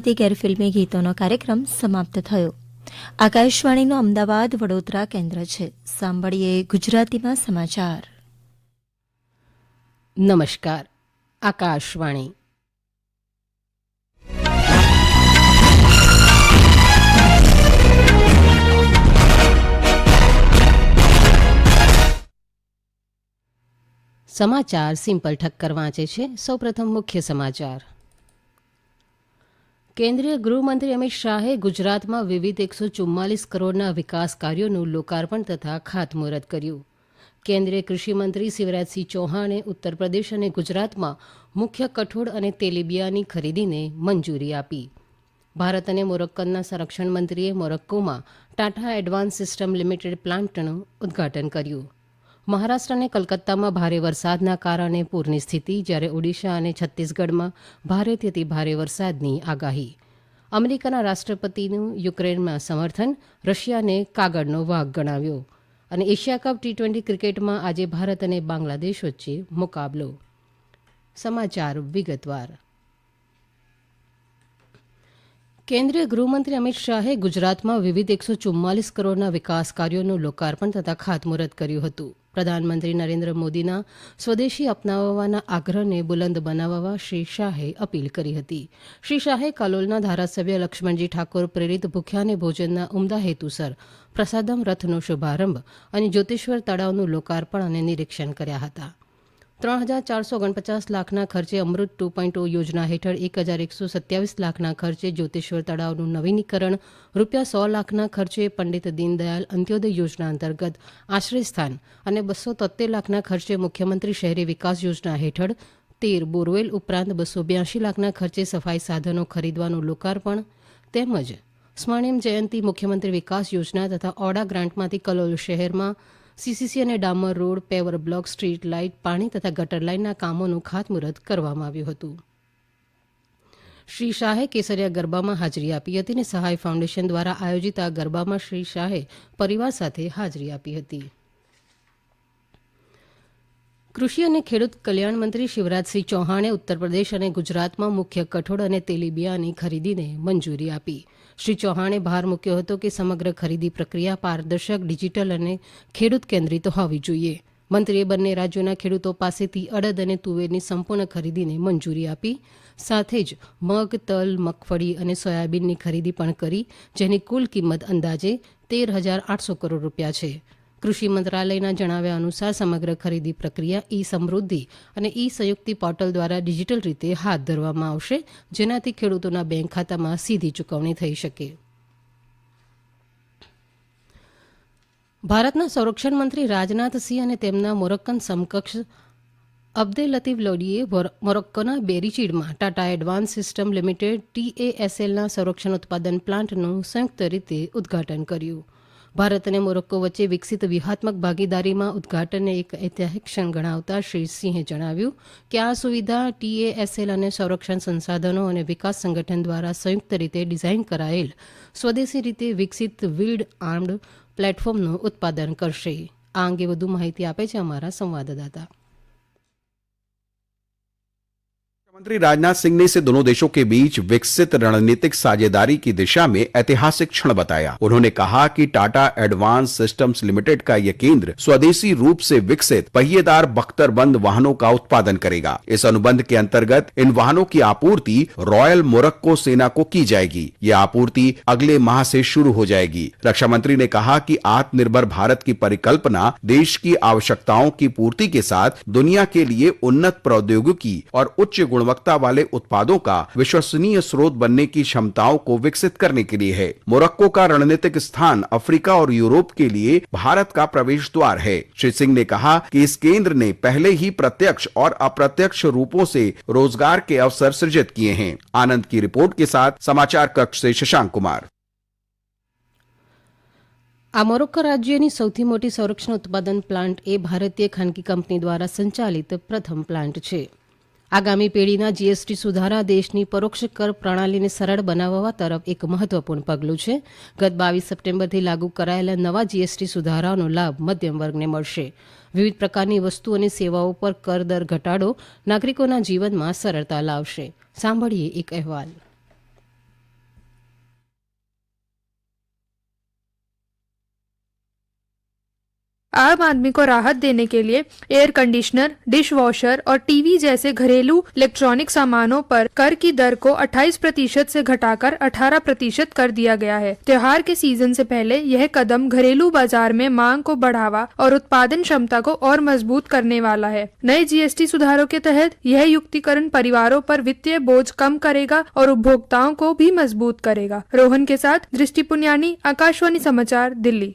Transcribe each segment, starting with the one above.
તે ગેરફિલ્મી ગીતોનો કાર્યક્રમ સમાપ્ત થયો. આકાશવાણીનું અમદાવાદ વડોદરા કેન્દ્ર છે. સાંભળીએ ગુજરાતીમાં સમાચાર. નમસ્કાર. આકાશવાણી. સમાચાર સિમ્પલ ઠક્કર વાંચે છે. સૌપ્રથમ મુખ્ય સમાચાર. કેન્દ્રીય ગૃહમંત્રી અમિત શાહે ગુજરાતમાં વિવિધ એકસો ચુમ્માલીસ કરોડના વિકાસ કાર્યોનું લોકાર્પણ તથા ખાતમુહૂર્ત કર્યું. કેન્દ્રીય કૃષિમંત્રી શિવરાજસિંહ ચૌહાણે ઉત્તર પ્રદેશ અને ગુજરાતમાં મુખ્ય કઠોળ અને તેલીબિયાની ખરીદીને મંજૂરી આપી. ભારત અને મોરક્કનના સંરક્ષણ મંત્રીએ મોરક્કોમાં ટાટા એડવાન્સ સિસ્ટમ લિમિટેડ પ્લાન્ટનું ઉદ્ઘાટન કર્યું. મહારાષ્ટ્ર અને કલકત્તામાં ભારે વરસાદના કારણે પૂરની સ્થિતિ, જ્યારે ઓડિશા અને છત્તીસગઢમાં ભારેથી અતિ ભારે વરસાદની આગાહી. અમેરિકાના રાષ્ટ્રપતિનું યુક્રેનમાં સમર્થન, રશિયાને કાગળનો વાઘ ગણાવ્યો. અને એશિયા કપ ટી ટ્વેન્ટી ક્રિકેટમાં આજે ભારત અને બાંગ્લાદેશ વચ્ચે મુકાબલો. સમાચાર વિગતવાર. કેન્દ્રીય ગૃહમંત્રી અમિત શાહે ગુજરાતમાં વિવિધ એકસો ચુમ્માલીસ કરોડના વિકાસ કાર્યોનું લોકાર્પણ તથા ખાતમુહૂર્ત કર્યું હતું. પ્રધાનમંત્રી નરેન્દ્ર મોદીના સ્વદેશી અપનાવવાના આગ્રહને બુલંદ બનાવવા શ્રી શાહે અપીલ કરી હતી. શ્રી શાહે કાલોલના ધારાસભ્ય લક્ષ્મણજી ઠાકોર પ્રેરિત ભૂખ્યાને ભોજનના ઉમદા હેતુસર પ્રસાદમ રથનો શુભારંભ અને જ્યોતિશ્વર તળાવનું લોકાર્પણ અને નિરીક્ષણ કર્યા હતા. ત્રણ હજાર ચારસો ઓગણપચાસ લાખના ખર્ચે અમૃત ટુ પોઈન્ટ યોજના હેઠળ એક હજાર એકસો સત્યાવીસ લાખના ખર્ચે જ્યોતિશ્વર તળાવનું નવીનીકરણ, રૂપિયા સો લાખના ખર્ચે પંડિત દીનદયાલ અંત્યોદય યોજના અંતર્ગત આશ્રયસ્થાન અને બસો તોતેર લાખના ખર્ચે મુખ્યમંત્રી શહેરી વિકાસ યોજના હેઠળ તેર બોરવેલ ઉપરાંત બસો બ્યાસી લાખના ખર્ચે સફાઈ સાધનો ખરીદવાનું લોકાર્પણ તેમજ સ્વર્ણિમ જયંતિ મુખ્યમંત્રી વિકાસ યોજના તથા ઓડા ગ્રાન્ટમાંથી કલોલ શહેરમાં સીસીસી અને ડામર road, paver block, street light, પાણી તથા ગટર લાઇનના કામોનું ખાતમુહૂર્ત કરવામાં આવ્યું હતું. શ્રી શાહે કેસરિયા ગરબામાં હાજરી આપી હતી અને સહાય ફાઉન્ડેશન દ્વારા આયોજિત આ ગરબામાં શ્રી શાહે પરિવાર સાથે હાજરી આપી હતી. કૃષિ અને ખેડૂત કલ્યાણ મંત્રી શિવરાજસિંહ ચૌહાણે ઉત્તરપ્રદેશ અને ગુજરાતમાં મુખ્ય કઠોળ અને તેલીબિયાની ખરીદીને મંજૂરી આપી. શ્રી ચૌહાણે ભાર મૂક્યો હતો કે સમગ્ર ખરીદી પ્રક્રિયા પારદર્શક, ડિજિટલ અને ખેડૂત કેન્દ્રિત હોવી જોઈએ. મંત્રીએ બંને રાજ્યોના ખેડૂતો પાસેથી અડદ અને તુવેરની સંપૂર્ણ ખરીદીને મંજૂરી આપી, સાથે જ મગ, તલ, મગફળી અને સોયાબીનની ખરીદી પણ કરી, જેની કુલ કિંમત અંદાજે તેર હજાર આઠસો કરોડ રૂપિયા છે. કૃષિ મંત્રાલયના જણાવ્યા અનુસાર સમગ્ર ખરીદી પ્રક્રિયા ઈ સમૃદ્ધિ અને ઈ સંયુક્તિ પોર્ટલ દ્વારા ડિજિટલ રીતે હાથ ધરવામાં આવશે, જેનાથી ખેડૂતોના બેંક ખાતામાં સીધી ચૂકવણી થઈ શકે. ભારતના સંરક્ષણ મંત્રી રાજનાથસિંહ અને તેમના મોરક્કન સમકક્ષ અબ્દે લતીફ લોડીએ મોરક્કોના બેરીચીડમાં ટાટા એડવાન્સ સિસ્ટમ લિમિટેડ ટીએએસએલના સંરક્ષણ ઉત્પાદન પ્લાન્ટનું સંયુક્ત રીતે ઉદ્ઘાટન કર્યું. ભારત અને મોરક્કો વચ્ચે વિકસિત વ્યૂહાત્મક ભાગીદારીમાં ઉદ્ઘાટનને એક ઐતિહાસિક ક્ષણ ગણાવતા શ્રી સિંહે જણાવ્યું કે આ સુવિધા ટીએએસએલ અને સંરક્ષણ સંસાધનો અને વિકાસ સંગઠન દ્વારા સંયુક્ત રીતે ડિઝાઇન કરાયેલ સ્વદેશી રીતે વિકસિત વિલ્ડ આર્મ્ડ પ્લેટફોર્મનું ઉત્પાદન કરશે. આ અંગે વધુ માહિતી આપે છે અમારા સંવાદદાતા. मंत्री राजनाथ सिंह ने इसे दोनों देशों के बीच विकसित रणनीतिक साझेदारी की दिशा में ऐतिहासिक क्षण बताया। उन्होंने कहा कि टाटा एडवांस सिस्टम्स लिमिटेड का यह केंद्र स्वदेशी रूप से विकसित पहिएदार बख्तरबंद वाहनों का उत्पादन करेगा। इस अनुबंध के अंतर्गत इन वाहनों की आपूर्ति रॉयल मोरक्को सेना को की जाएगी। यह आपूर्ति अगले माह से शुरू हो जाएगी। रक्षा मंत्री ने कहा कि आत्मनिर्भर भारत की परिकल्पना देश की आवश्यकताओं की पूर्ति के साथ दुनिया के लिए उन्नत प्रौद्योगिकी और उच्च गुणवत्ता वाले उत्पादों का विश्वसनीय स्रोत बनने की क्षमताओं को विकसित करने के लिए है मोरक्को का रणनीतिक स्थान अफ्रीका और यूरोप के लिए भारत का प्रवेश द्वार है श्री सिंह ने कहा कि इस केंद्र ने पहले ही प्रत्यक्ष और अप्रत्यक्ष रूपों से रोजगार के अवसर सृजित किए हैं आनंद की रिपोर्ट के साथ समाचार कक्ष से शशांक कुमार આ મોરોક્કો રાજ્યની સૌથી મોટી સંરક્ષણ ઉત્પાદન પ્લાન્ટ એ ભારતીય ખાનગી કંપની દ્વારા સંચાલિત પ્રથમ પ્લાન્ટ છે આગામી પેઢીના જીએસટી સુધારા દેશની પરોક્ષ કર પ્રણાલીને સરળ બનાવવા તરફ એક મહત્વપૂર્ણ પગલું છે. ગત બાવીસ સપ્ટેમ્બરથી લાગુ કરાયેલા નવા જીએસટી સુધારાનો લાભ મધ્યમ વર્ગને મળશે. વિવિધ પ્રકારની વસ્તુ અને સેવાઓ પર કર દર ઘટાડો નાગરિકોના જીવનમાં સરળતા લાવશે. સાંભળીએ એક અહેવાલ. आम आदमी को राहत देने के लिए एयर कंडीशनर डिश वॉशर और टीवी जैसे घरेलू इलेक्ट्रॉनिक सामानों पर कर की दर को 28 प्रतिशत से घटाकर 18 प्रतिशत कर दिया गया है। त्योहार के सीज़न से पहले यह कदम घरेलू बाज़ार में मांग को बढ़ावा और उत्पादन क्षमता को और मज़बूत करने वाला है। नए जीएसटी सुधारों के तहत यह युक्तिकरण परिवारों पर वित्तीय बोझ कम करेगा और उपभोक्ताओं को भी मज़बूत करेगा। रोहन के साथ दृष्टि पुनियानी, आकाशवाणी समाचार, दिल्ली।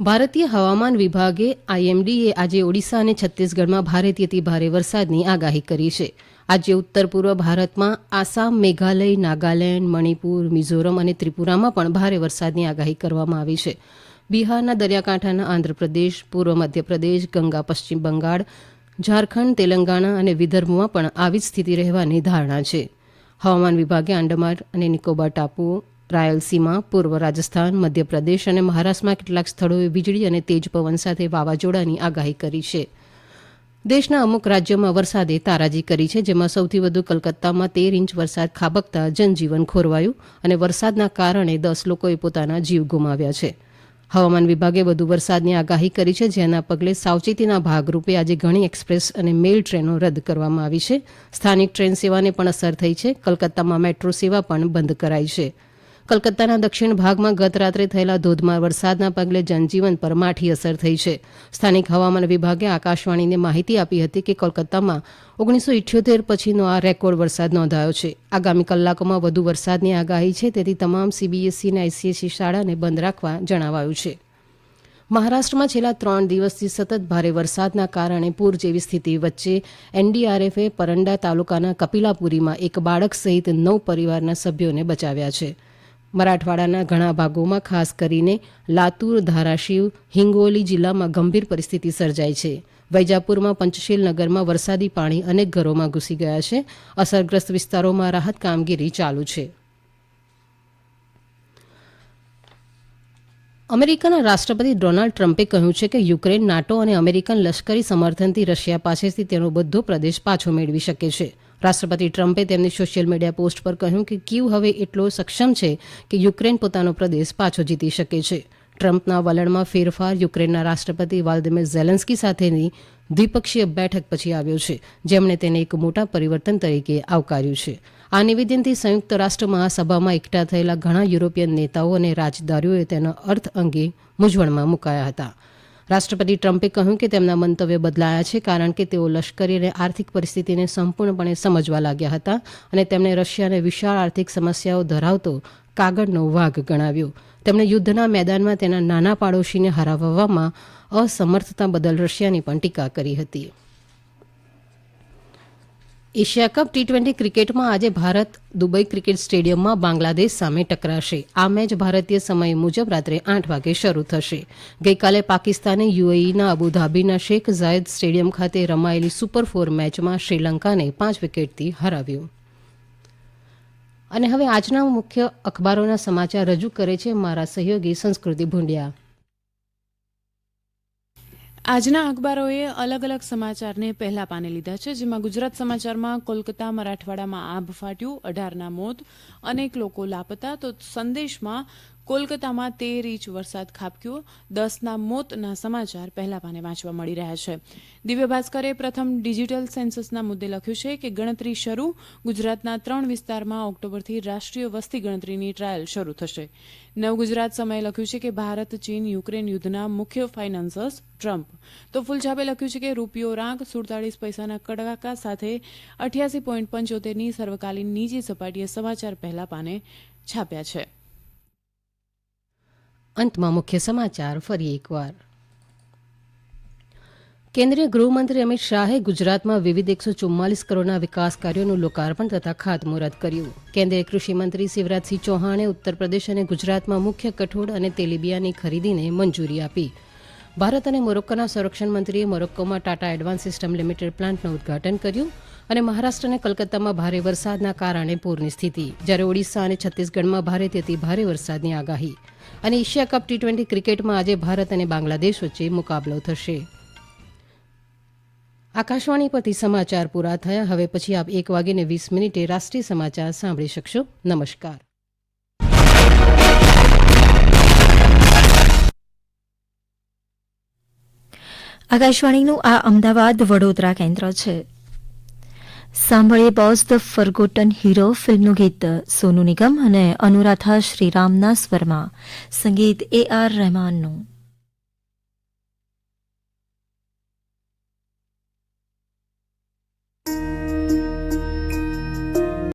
ભારતીય હવામાન વિભાગે આઈએમડીએ આજે ઓડિશા અને છત્તીસગઢમાં ભારેથી ભારે વરસાદની આગાહી કરી છે. આજે ઉત્તર પૂર્વ ભારતમાં આસામ, મેઘાલય, નાગાલેન્ડ, મણિપુર, મિઝોરમ અને ત્રિપુરામાં પણ ભારે વરસાદની આગાહી કરવામાં આવી છે. બિહારના દરિયાકાંઠાના આંધ્રપ્રદેશ, પૂર્વ મધ્યપ્રદેશ, ગંગા, પશ્ચિમ બંગાળ, ઝારખંડ, તેલંગાણા અને વિદર્ભમાં પણ આવી જ સ્થિતિ રહેવાની ધારણા છે. હવામાન વિભાગે આંડમાન અને નિકોબાર ટાપુઓ રાયલસીમા પૂર્વ રાજસ્થાન, મધ્યપ્રદેશ અને મહારાષ્ટ્રમાં કેટલાક સ્થળોએ વીજળી અને તેજ પવન સાથે વાવાઝોડાની આગાહી કરી છે. દેશના અમુક રાજ્યોમાં વરસાદે તારાજી કરી છે, જેમાં સૌથી વધુ કલકત્તામાં તેર ઇંચ વરસાદ ખાબકતા જનજીવન ખોરવાયું અને વરસાદના કારણે દસ લોકોએ પોતાના જીવ ગુમાવ્યા છે. હવામાન વિભાગે વધુ વરસાદની આગાહી કરી છે, જેના પગલે સાવચેતીના ભાગરૂપે આજે ઘણી એક્સપ્રેસ અને મેલ ટ્રેનો રદ કરવામાં આવી છે. સ્થાનિક ટ્રેન સેવાને પણ અસર થઈ છે, કલકત્તામાં મેટ્રો સેવા પણ બંધ કરાઈ છે. કલકત્તાના દક્ષિણ ભાગમાં ગત રાત્રે થયેલા ધોધમાર વરસાદના પગલે જનજીવન પર માઠી અસર થઈ છે. સ્થાનિક હવામાન વિભાગે આકાશવાણીને માહિતી આપી હતી કે કોલકાતામાં ઓગણીસો ઇઠ્યોતેર પછીનો આ રેકોર્ડ વરસાદ નોંધાયો છે. આગામી કલાકોમાં વધુ વરસાદની આગાહી છે, તેથી તમામ સીબીએસઈ અને આઈસીએસઈ શાળાને બંધ રાખવા જણાવાયું છે. મહારાષ્ટ્રમાં છેલ્લા ત્રણ દિવસથી સતત ભારે વરસાદના કારણે પૂર જેવી સ્થિતિ વચ્ચે એનડીઆરએફે પરંડા તાલુકાના કપિલાપુરીમાં એક બાળક સહિત નવ પરિવારના સભ્યોને બચાવ્યા છે. મરાઠવાડાના ઘણા ભાગોમાં ખાસ કરીને લાતુર, ધારાશિવ, હિંગોલી જિલ્લામાં ગંભીર પરિસ્થિતિ સર્જાઈ છે. વૈજાપુરમાં પંચશીલ નગરમાં વરસાદી પાણી અનેક ઘરોમાં ઘૂસી ગયા છે. અસરગ્રસ્ત વિસ્તારોમાં રાહત કામગીરી ચાલુ છે. અમેરિકાના રાષ્ટ્રપતિ ડોનાલ્ડ ટ્રમ્પે કહ્યું છે કે યુક્રેન, નાટો અને અમેરિકન લશ્કરી સમર્થનથી રશિયા પાસેથી તેનો બધો પ્રદેશ પાછો મેળવી શકે છે. રાષ્ટ્રપતિ ટ્રમ્પે તેમની સોશિયલ મીડિયા પોસ્ટ પર કહ્યું કે કીવ હવે એટલો સક્ષમ છે કે યુક્રેન પોતાનો પ્રદેશ પાછો જીતી શકે છે. ટ્રમ્પના વલણમાં ફેરફાર યુક્રેનના રાષ્ટ્રપતિ વાલ્દિમીર ઝેલેન્સ્કી સાથેની દ્વિપક્ષીય બેઠક પછી આવ્યો છે, જેમણે તેને એક મોટા પરિવર્તન તરીકે આવકાર્યું છે. આ નિવેદનથી સંયુક્ત રાષ્ટ્ર મહાસભામાં એકઠા થયેલા ઘણા યુરોપિયન નેતાઓ અને રાજદારીઓએ તેના અર્થ અંગે મૂંઝવણમાં મુકાયા હતા. રાષ્ટ્રપતિ ટ્રમ્પે કહ્યું કે તેમના મંતવ્ય બદલાયા છે કારણ કે તેઓ લશ્કરી અને આર્થિક પરિસ્થિતિને સંપૂર્ણપણે સમજવા લાગ્યા હતા અને તેમણે રશિયાને વિશાળ આર્થિક સમસ્યાઓ ધરાવતો કાગળનો વાઘ ગણાવ્યો. તેમણે યુદ્ધના મેદાનમાં તેના નાના પાડોશીને હરાવવામાં અસમર્થતા બદલ રશિયાની પણ ટીકા કરી હતી. એશિયા કપ ટી ટ્વેન્ટી ક્રિકેટમાં આજે ભારત દુબઈ ક્રિકેટ સ્ટેડિયમમાં બાંગ્લાદેશ સામે ટકરાશે. આ મેચ ભારતીય સમય મુજબ રાત્રે આઠ વાગે શરૂ થશે. ગઈકાલે પાકિસ્તાને યુએઈના અબુધાબીના શેખ ઝાયદ સ્ટેડિયમ ખાતે રમાયેલી સુપર ફોર મેચમાં શ્રીલંકાને પાંચ વિકેટથી હરાવ્યું. અને હવે આજના મુખ્ય અખબારોના સમાચાર રજૂ કરે છે મારા સહયોગી સંસ્કૃતિ ભૂંડિયા. આજના અખબારોએ અલગ અલગ સમાચારને પહેલા પાને લીધા છે, જેમાં ગુજરાત સમાચારમાં કોલકાતા, મરાઠવાડામાં આભ ફાટ્યું, અઢારના મોત, અનેક લોકો લાપતા, તો સંદેશમાં કોલકાતામાં તેર ઇંચ વરસાદ ખાબક્યો. દસના મોતના સમાચાર પહેલા પાને વાંચવા મળી રહ્યા છે. દિવ્ય ભાસ્કરે પ્રથમ ડિજિટલ સેન્સસના મુદ્દે લખ્યું છે કે ગણતરી શરૂ. ગુજરાતના ત્રણ વિસ્તારમાં ઓક્ટોબરથી રાષ્ટ્રીય વસ્તી ગણતરીની ટ્રાયલ શરૂ થશે. નવ ગુજરાત સમયે લખ્યું છે કે ભારત, ચીન, યુક્રેન યુદ્ધના મુખ્ય ફાઇનાન્સર્સ ટ્રમ્પ. તો ફૂલછાપે લખ્યું છે કે રૂપિયો રાંક સુડતાળીસ પૈસાના કડકાકા સાથે અઠ્યાસી પોઈન્ટ પંચોતેરની સર્વકાલીન નીચી સપાટીએ સમાચાર પહેલા પાને છાપ્યા છે. અંતમાં મુખ્ય સમાચાર ફરી એકવાર. કેન્દ્રીય ગૃહમંત્રી અમિત શાહે ગુજરાતમાં વિવિધ એકસો ચુમ્માલીસ કરોડના વિકાસ કાર્યોનું લોકાર્પણ તથા ખાતમુહૂર્ત કર્યું. કેન્દ્રીય કૃષિમંત્રી શિવરાજસિંહ ચૌહાણે ઉત્તર પ્રદેશ અને ગુજરાતમાં મુખ્ય કઠોળ અને તેલીબિયાની ખરીદીને મંજૂરી આપી. ભારત અને મોરોક્કોના સંરક્ષણ મંત્રીએ મોરોક્કોમાં ટાટા એડવાન્સ સિસ્ટમ લિમિટેડ પ્લાન્ટનું ઉદ્ઘાટન કર્યું અને મહારાષ્ટ્ર અને કલકત્તામાં ભારે વરસાદના કારણે પૂરની સ્થિતિ. જ્યારે ઓડિશા અને છત્તીસગઢમાં ભારેથી અતિ ભારે વરસાદની આગાહી. અને એશિયા કપ ટી ટ્વેન્ટી ક્રિકેટમાં આજે ભારત અને બાંગ્લાદેશ વચ્ચે મુકાબલો થશે. આકાશવાણી પરથી સમાચાર પૂરા થયા. હવે પછી આપ એક વાગીને વીસ મિનિટે રાષ્ટ્રીય સમાચાર સાંભળી શકશો. નમસ્કાર. આકાશવાણીનું આ અમદાવાદ વડોદરા કેન્દ્ર છે. સાંભળીએ બોસ ધ ફર્ગોટન હીરો ફિલ્મનું ગીત, સોનુ નિગમ અને અનુરાધા શ્રીરામના સ્વરમાં. સંગીત એ આર રહેમાનનું.